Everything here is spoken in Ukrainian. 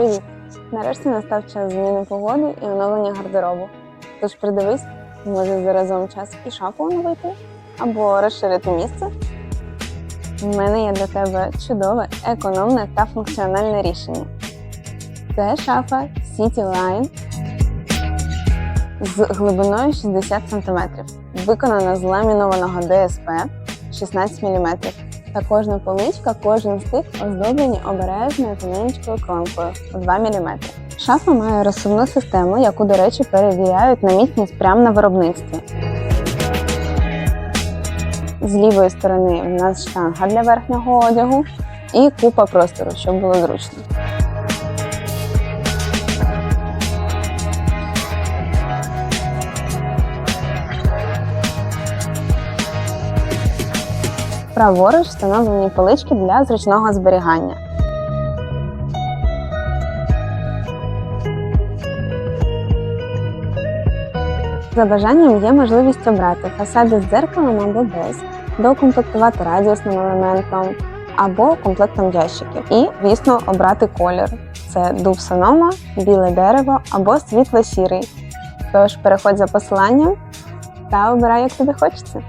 Привіт! Нарешті настав час зміни погоди і оновлення гардеробу. Тож придивись, може заразом час і шафу оновити або розширити місце. У мене є для тебе чудове, економне та функціональне рішення. Це шафа City Line з глибиною 60 см, виконана з ламінованого ДСП 16 мм. Та кожна поличка, кожен стик оздоблені обережною тоненькою кромкою у 2 мм. Шафа має розсувну систему, яку, до речі, перевіряють на міцність прямо на виробництві. З лівої сторони в нас штанга для верхнього одягу і купа простору, щоб було зручно. Праворуч встановлені полички для зручного зберігання. За бажанням є можливість обрати фасади з дзеркалом або без, доукомплектувати радіусним елементом або комплектом ящиків. І, звісно, обрати колір. Це дуб сонома, біле дерево або світло-сірий. Тож переходь за посиланням та обирай, як тобі хочеться.